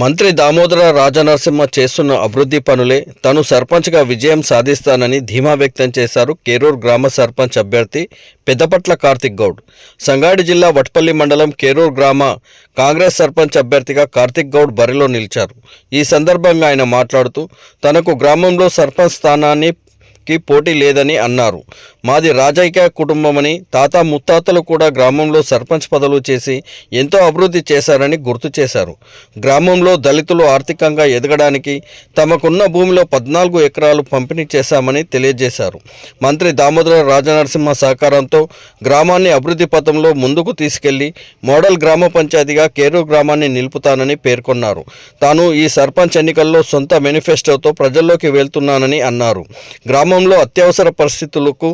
మంత్రి దామోదర రాజనరసింహ చేస్తున్న అభివృద్ధి పనులే తను సర్పంచ్గా విజయం సాధిస్తానని ధీమా వ్యక్తం చేశారు కేరూర్ గ్రామ సర్పంచ్ అభ్యర్థి పెద్దపట్ల కార్తిక్ గౌడ్. సంగారెడ్డి జిల్లా వట్పల్లి మండలం కేరూర్ గ్రామ కాంగ్రెస్ సర్పంచ్ అభ్యర్థిగా కార్తిక్ గౌడ్ బరిలో నిలిచారు. ఈ సందర్భంగా ఆయన మాట్లాడుతూ తనకు గ్రామంలో సర్పంచ్ స్థానాన్ని కి పోటీ లేదని అన్నారు. మాది రాజైక్య కుటుంబమని తాత ముత్తాతలు కూడా గ్రామంలో సర్పంచ్ పదవులు చేసి ఎంతో అభివృద్ధి చేశారని గుర్తు చేశారు. గ్రామంలో దళితులు ఆర్థికంగా ఎదగడానికి తమకున్న భూమిలో పద్నాలుగు ఎకరాలు పంపిణీ చేశామని తెలియజేశారు. మంత్రి దామోదర రాజనరసింహ సహకారంతో గ్రామాన్ని అభివృద్ధి పథంలో ముందుకు తీసుకెళ్ళి మోడల్ గ్రామ పంచాయతీగా కేరూ గ్రామాన్ని నిలుపుతానని పేర్కొన్నారు. తాను ఈ సర్పంచ్ ఎన్నికల్లో సొంత మేనిఫెస్టోతో ప్రజల్లోకి వెళ్తున్నానని అన్నారు. గ్రామంలో అత్యవసర పరిస్థితులకు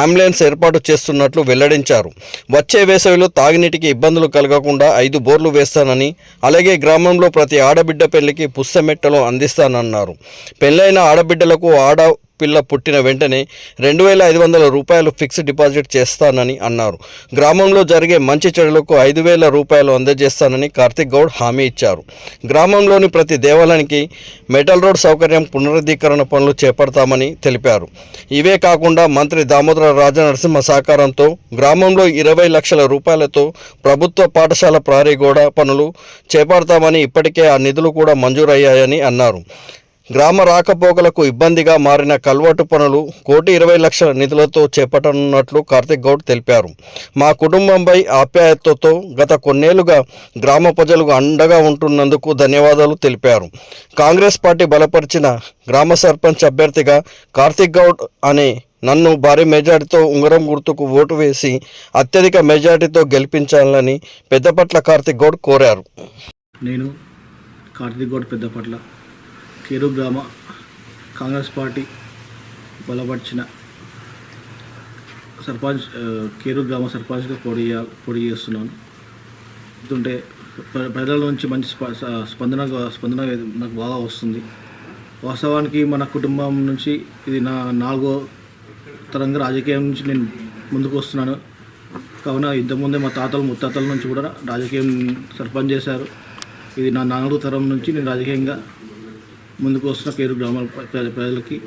అంబులెన్స్ ఏర్పాటు చేస్తున్నట్లు వెల్లడించారు. వచ్చే వేసవిలో తాగునీటికి ఇబ్బందులు కలగకుండా ఐదు బోర్లు వేస్తానని అలాగే గ్రామంలో ప్రతి ఆడబిడ్డ పెళ్ళికి పుస్తమెట్టలు అందిస్తానన్నారు. పెళ్ళైన ఆడబిడ్డలకు ఆడ పిల్ల పుట్టిన వెంటనే రెండు వేల ఐదు వందల రూపాయలు ఫిక్స్డ్ డిపాజిట్ చేస్తానని అన్నారు. గ్రామంలో జరిగే మంచి చెడులకు ఐదు వేల రూపాయలు అందజేస్తానని కార్తిక్ గౌడ్ హామీ ఇచ్చారు. గ్రామంలోని ప్రతి దేవాలయానికి మెటల్ రోడ్ సౌకర్యం పునరుద్ధీకరణ పనులు చేపడతామని తెలిపారు. ఇవే కాకుండా మంత్రి దామోదర రాజనరసింహ సహకారంతో గ్రామంలో ఇరవై లక్షల రూపాయలతో ప్రభుత్వ పాఠశాల ప్రారీ గోడ పనులు చేపడతామని ఇప్పటికే ఆ నిధులు కూడా మంజూరయ్యాయని అన్నారు. గ్రామ రాకపోకలకు ఇబ్బందిగా మారిన కల్వటు పనులు కోటి ఇరవై లక్షల నిధులతో చేపట్టనున్నట్లు కార్తిక్ గౌడ్ తెలిపారు. మా కుటుంబంపై ఆప్యాయతతో గత కొన్నేళ్ళుగా గ్రామ ప్రజలకు అండగా ఉంటున్నందుకు ధన్యవాదాలు తెలిపారు. కాంగ్రెస్ పార్టీ బలపరిచిన గ్రామ సర్పంచ్ అభ్యర్థిగా కార్తిక్ గౌడ్ అనే నన్ను భారీ మెజార్టీతో ఉంగరం గుర్తుకు ఓటు వేసి అత్యధిక మెజార్టీతో గెలిపించాలని పెద్దపట్ల కార్తిక్ గౌడ్ కోరారు. నేను కార్తిక్ గౌడ్ పెద్దపట్ల కేరు గ్రామ కాంగ్రెస్ పార్టీ బలపరిచిన సర్పంచ్ కేరు గ్రామ సర్పంచ్గా పోటీ పొడి పోటీ చేస్తున్నాను. ఎందుకంటే ప్రజల నుంచి మంచి స్ప- స్పందన స్పందన నాకు బాగా వస్తుంది. వాస్తవానికి మన కుటుంబం నుంచి ఇది నా నాలుగో తరంగా రాజకీయం నుంచి నేను ముందుకు వస్తున్నాను. కావున ఇంతకుముందే మా తాతలు ముత్తాతల నుంచి కూడా రాజకీయం సర్పంచ్ చేశారు. ఇది నా నాలుగో తరం నుంచి నేను రాజకీయంగా ముందుకు వస్తున్న పేరు గ్రామాల ప్ర- ప్రజలకి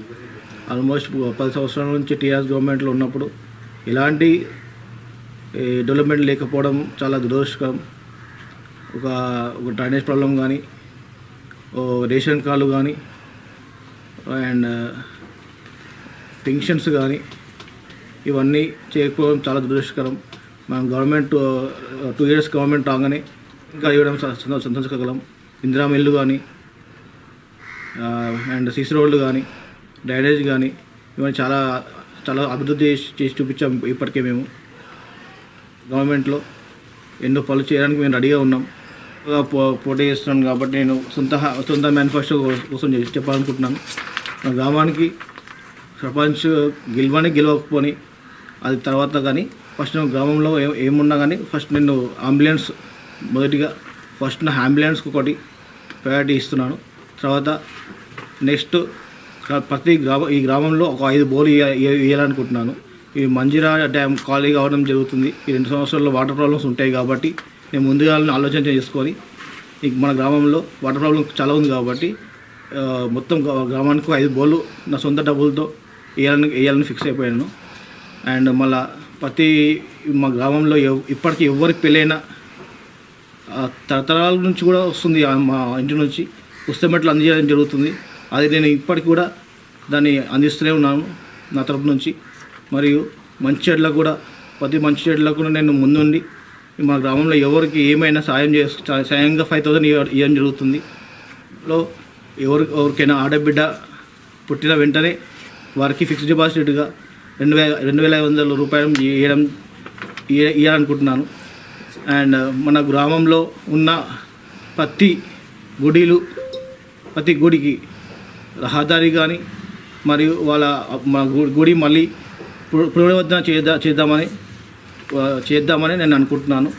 ఆల్మోస్ట్ పది సంవత్సరాల నుంచి టీఆర్ఎస్ గవర్నమెంట్లో ఉన్నప్పుడు ఎలాంటి డెవలప్మెంట్ లేకపోవడం చాలా దురదృష్టకరం. ఒక ఒక డ్రైనేజ్ ప్రాబ్లం కానీ రేషన్ కార్డు కానీ అండ్ పెన్షన్స్ కానీ ఇవన్నీ చేయకపోవడం చాలా దురదృష్టకరం. మనం గవర్నమెంట్ టూ ఇయర్స్ గవర్నమెంట్ రాగానే ఇంకా ఇవ్వడం సంతో- సంతోషకరం. ఇందిరా మిల్లు కానీ అండ్ సిసి రోడ్లు కానీ డ్రైనేజ్ కానీ ఇవన్నీ చాలా చాలా అభివృద్ధి చేసి చూపించాం ఇప్పటికే మేము. గవర్నమెంట్లో ఎన్నో పనులు చేయడానికి మేము రెడీగా ఉన్నాం. పో పోటీ చేస్తున్నాను కాబట్టి నేను సొంత సొంత మేనిఫెస్టో కోసం చేసి చెప్పాలనుకుంటున్నాను. మా గ్రామానికి సర్పంచ్ గెలవని గెలవకపోని అది తర్వాత కానీ ఫస్ట్ నేను గ్రామంలో ఏ- ఏమున్నా కానీ ఫస్ట్ నేను అంబులెన్స్ మొదటిగా ఫస్ట్ నా అంబులెన్స్కి ఒకటి ప్రయారిటీ ఇస్తున్నాను. తర్వాత నెక్స్ట్ ప్రతి గ్రామ ఈ గ్రామంలో ఒక ఐదు బోర్లు వేయాలనుకుంటున్నాను ఈ మంజిరా డ్యామ్ ఖాళీ కావడం జరుగుతుంది. ఈ రెండు సంవత్సరాల్లో వాటర్ ప్రాబ్లమ్స్ ఉంటాయి కాబట్టి నేను ముందుగా ఆలోచన చేసుకొని మన గ్రామంలో వాటర్ ప్రాబ్లం చాలా ఉంది కాబట్టి మొత్తం గ్రామానికి ఐదు బోర్లు నా సొంత డబ్బులతో వేయాలని వేయాలని ఫిక్స్ అయిపోయాను. అండ్ మళ్ళా ప్రతి మా గ్రామంలో ఎవ్- ఇప్పటికీ ఎవరికి పెళ్ళైనా తరతరాల నుంచి కూడా వస్తుంది మా ఇంటి నుంచి. ఉస్తమెట్లు అందజేయడం జరుగుతుంది. అది నేను ఇప్పటికి కూడా దాన్ని అందిస్తూనే ఉన్నాను నా తరపు నుంచి. మరియు మంచి చెడ్లకు కూడా ప్రతి మంచి చెడ్లకు కూడా నేను ముందుండి మా గ్రామంలో ఎవరికి ఏమైనా సాయం చేసి సాయంగా ఫైవ్ థౌసండ్ ఇవ్వడం జరుగుతుంది. లో ఎవరి ఎవరికైనా ఆడబిడ్డ పుట్టిన వెంటనే వారికి ఫిక్స్డ్ డిపాజిట్గా రెండు వేల రెండు వేల ఐదు వందల రూపాయలు ఇవ్వడం ఇయ్య- ఇవ్వాలనుకుంటున్నాను అండ్ మన గ్రామంలో ఉన్న ప్రతి గుడిలు ప్రతి గుడికి రహదారి కానీ మరియు వాళ్ళ మా గుడి మళ్ళీ పు- పునరుద్ధరణ చేద్దా చేద్దామని చేద్దామని నేను అనుకుంటున్నాను.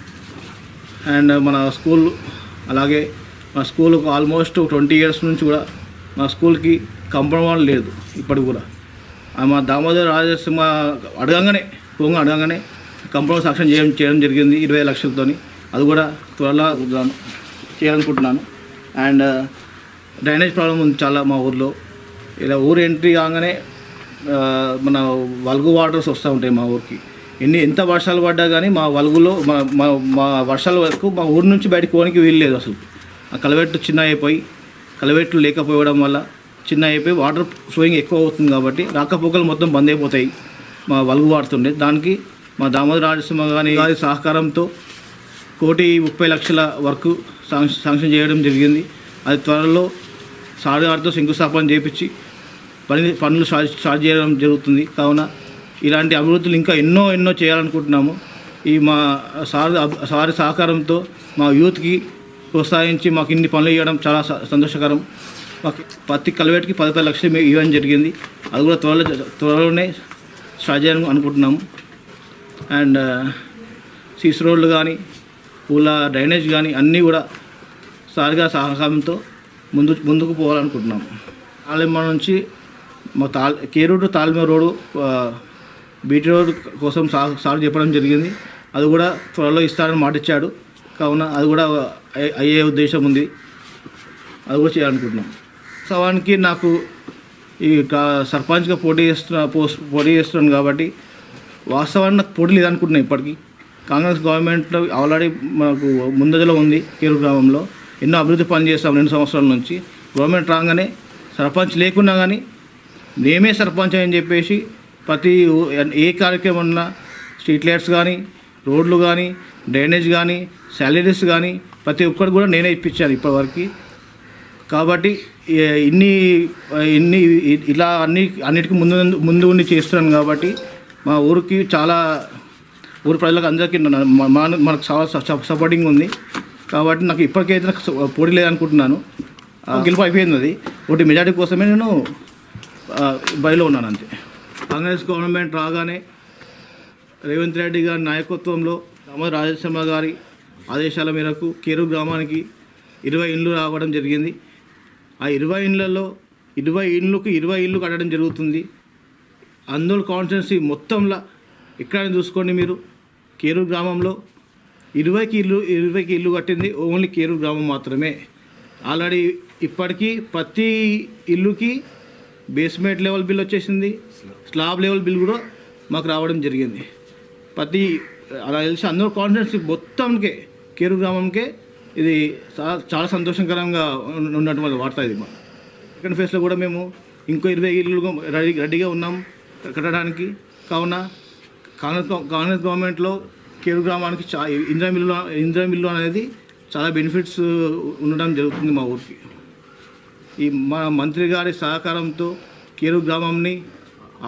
అండ్ మన స్కూల్ అలాగే మా స్కూల్కి ఆల్మోస్ట్ ట్వంటీ ఇయర్స్ నుంచి కూడా మా స్కూల్కి కంపౌండ్ లేదు ఇప్పుడు కూడా. మా దామోదర్ రాజసింహ అడగంగానే పోగా అడగంగానే కంపౌండ్ సాక్ష్యం చేయడం చేయడం జరిగింది ఇరవై లక్షలతోని. అది కూడా త్వరలో చేయాలనుకుంటున్నాను. అండ్ uh, డ్రైనేజ్ ప్రాబ్లం ఉంది చాలా మా ఊర్లో. ఇలా ఊరు ఎంట్రీ కాగానే uh, మన వల్గు వాటర్స్ వస్తూ ఉంటాయి మా ఊరికి. ఎన్ని ఎంత వర్షాలు పడ్డా కానీ మా వలుగులో మా మా మా వర్షాల వరకు మా ఊరు నుంచి బయటకు పోవడానికి వీల్లేదు అసలు. ఆ కలవెట్లు చిన్న అయిపోయి కలవెట్లు లేకపోవడం వల్ల చిన్న అయిపోయి వాటర్ ఫ్లోయింగ్ ఎక్కువ అవుతుంది కాబట్టి రాకపోకలు మొత్తం బంద్ అయిపోతాయి మా వలుగు వాడుతుండే దానికి మా దామోదర రాజసింహ గారి సహకారంతో కోటి ముప్పై లక్షల వరకు శాంక్షన్ చేయడం జరిగింది. అది త్వరలో సార్ గారితో శంకుస్థాపన చేపించి పని పనులు స్టార్ట్ స్టార్ట్ చేయడం జరుగుతుంది. కావున ఇలాంటి అభివృద్ధులు ఇంకా ఎన్నో ఎన్నో చేయాలనుకుంటున్నాము. ఈ మా సార్ సారి సహకారంతో మా యూత్కి ప్రోత్సహించి మాకు ఇన్ని పనులు ఇవ్వడం చాలా స- సంతోషకరం. మాకు ప్రతి కలవేటికి పది పది లక్షలు ఇవ్వడం జరిగింది. అది కూడా త్వరలో త్వరలోనే స్టార్ట్ చేయాలని అనుకుంటున్నాము. అండ్ సీస్ రోడ్లు కానీ పూల డ్రైనేజ్ కానీ అన్నీ కూడా సారిగా సహకారంతో ముందు ముందుకు పోవాలనుకుంటున్నాం. తాళిమ నుంచి మా తాల్ Keruru Talima road BT road కోసం సా సార్ చెప్పడం జరిగింది. అది కూడా త్వరలో ఇస్తారని మాట ఇచ్చాడు. కావున అది కూడా అయ్యే- ఉద్దేశం ఉంది. అది కూడా చేయాలనుకుంటున్నాం. వాస్తవానికి నాకు ఈ సర్పంచ్గా పోటీ చేస్తున్న పోస్ట్ పోటీ చేస్తున్నాను కాబట్టి వాస్తవాన్ని నాకు పోటీ లేదనుకుంటున్నాను ఇప్పటికీ. కాంగ్రెస్ గవర్నమెంట్లో ఆల్రెడీ మనకు ముందజలో ఉంది కీరు గ్రామంలో. ఎన్నో అభివృద్ధి పనులు చేస్తాం రెండు సంవత్సరాల నుంచి. గవర్నమెంట్ రాగానే సర్పంచ్ లేకున్నా కానీ మేమే సర్పంచ్ అని చెప్పేసి ప్రతి ఏ కార్యక్రమం ఉన్నా స్ట్రీట్ లైట్స్ కానీ రోడ్లు కానీ డ్రైనేజ్ కానీ శాలరీస్ కానీ ప్రతి ఒక్కటి కూడా నేనే ఇప్పించాను ఇప్పటివరకు. కాబట్టి ఇన్ని ఇన్ని ఇలా అన్ని అన్నిటికీ ముందు ముందు ఉండి చేస్తున్నాను కాబట్టి మా ఊరికి చాలా ఊరు ప్రజలకు అందరికీ మనకు సపోర్టింగ్ ఉంది. కాబట్టి నాకు ఇప్పటికైతే నాకు పోటీ లేదనుకుంటున్నాను. గెలుపు అయిపోయింది అది. ఒకటి మెజార్టీ కోసమే నేను బయలో ఉన్నాను అంతే. కాంగ్రెస్ గవర్నమెంట్ రాగానే రేవంత్ రెడ్డి గారి నాయకత్వంలో రామ రాజశర్మ గారి ఆదేశాల మేరకు కేరు గ్రామానికి ఇరవై ఇండ్లు రావడం జరిగింది. ఆ ఇరవై ఇండ్లలో ఇరవై ఇండ్లకు ఇరవై ఇళ్ళు కట్టడం జరుగుతుంది. అందులో కాన్స్టిట్యున్సీ మొత్తంలో ఎక్కడైనా చూసుకోండి మీరు. కేరు గ్రామంలో ఇరవైకి ఇల్లు ఇరవైకి ఇల్లు కట్టింది ఓన్లీ కేరు గ్రామం మాత్రమే. ఆల్రెడీ ఇప్పటికీ ప్రతి ఇల్లుకి బేస్మెంట్ లెవెల్ బిల్ వచ్చేసింది. స్లాబ్ లెవెల్ బిల్ కూడా మాకు రావడం జరిగింది. ప్రతి అలా తెలిసి అందరూ కాన్ఫిడెన్స్ మొత్తంకే కేరు గ్రామంకే ఇది చాలా చాలా సంతోషకరంగా ఉన్నటువంటి వార్త ఇది మా. సెకండ్ ఫేజ్లో కూడా మేము ఇంకో ఇరవై ఇల్లు రెడీ రెడీగా ఉన్నాం కట్టడానికి. కావున కాంగ్రెస్ కాంగ్రెస్ గవర్నమెంట్లో కేరు గ్రామానికి చా ఇందిరా మిల్లు ఇందిరా మిల్లు అనేది చాలా బెనిఫిట్స్ ఉండడం జరుగుతుంది మా ఊరికి. ఈ మా మంత్రి గారి సహకారంతో కేరు గ్రామంని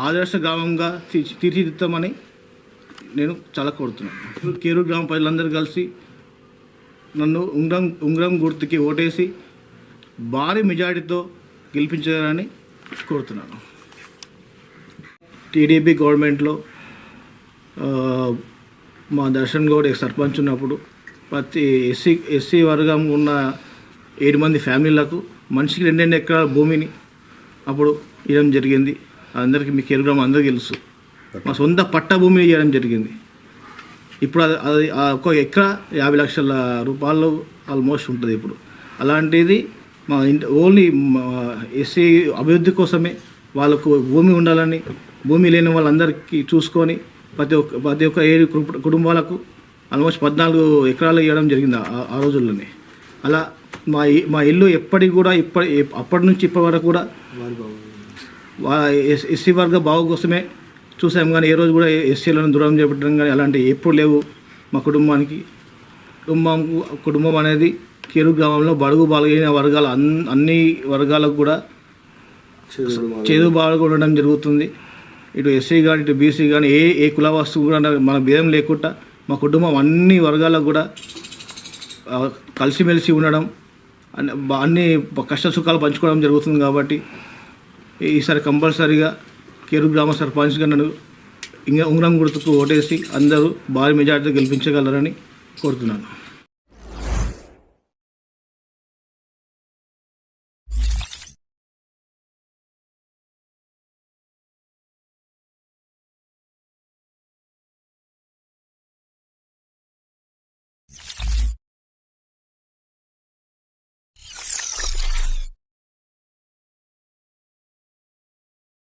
ఆదర్శ గ్రామంగా తీర్చి తీర్చిదిద్దామని నేను చాలా కోరుతున్నాను. కేరు గ్రామ ప్రజలందరూ కలిసి నన్ను ఉంగరం ఉంగరం గుర్తుకి ఓటేసి భారీ మెజారిటీతో గెలిపించారని కోరుతున్నాను. టీడీపీ గవర్నమెంట్లో మా దర్శన్ గౌడ్ సర్పంచ్ ఉన్నప్పుడు ప్రతి ఎస్సీ ఎస్సీ వర్గం ఉన్న ఏడు మంది ఫ్యామిలీలకు మనిషికి రెండు రెండు ఎకరాల భూమిని అప్పుడు ఇవ్వడం జరిగింది. అందరికీ మీకు కేరుగ్రామం అందరికీ తెలుసు. మా సొంత పట్ట భూమిని ఇవ్వడం జరిగింది. ఇప్పుడు అది అది ఒక ఎకరా యాభై లక్షల రూపాయలు ఆల్మోస్ట్ ఉంటుంది ఇప్పుడు. అలాంటిది మా ఇంటి ఓన్లీ ఎస్సీ అభివృద్ధి కోసమే వాళ్ళకు భూమి ఉండాలని భూమి లేని వాళ్ళందరికీ చూసుకొని ప్రతి ఒక్క ప్రతి ఒక్క ఏడు కుటుంబ- కుటుంబాలకు ఆల్మోస్ట్ పద్నాలుగు ఎకరాలు ఇవ్వడం జరిగింది ఆ- రోజుల్లోనే. అలా మా మా ఇల్లు ఎప్పటికి కూడా ఇప్పటి అప్పటి నుంచి ఇప్పటి వరకు కూడా ఎస్సీ వర్గ బాగు కోసమే చూసాం కానీ ఏ రోజు కూడా ఎస్సీలను దూరం చేపట్టడం కానీ అలాంటి ఎప్పుడు లేవు మా కుటుంబానికి. కుటుంబం కుటుంబం అనేది కేరు గ్రామంలో బడుగు బలహీన వర్గాల అన్ అన్ని వర్గాలకు కూడా చేదు బాగా ఉండడం జరుగుతుంది. ఇటు ఎస్సీ కానీ ఇటు బీసీ కానీ ఏ ఏ కుల వస్తువు కూడా మన భేదం లేకుండా మా కుటుంబం అన్ని వర్గాలకు కూడా కలిసిమెలిసి ఉండడం అన్ని బా- అన్ని కష్ట సుఖాలు పంచుకోవడం జరుగుతుంది కాబట్టి ఈసారి కంపల్సరీగా కేరు గ్రామ సర్పంచ్గా నన్ను ఇంకా ఉంగరం గుర్తుకు ఓటేసి అందరూ భారీ మెజార్టీతో గెలిపించగలరని కోరుతున్నాను.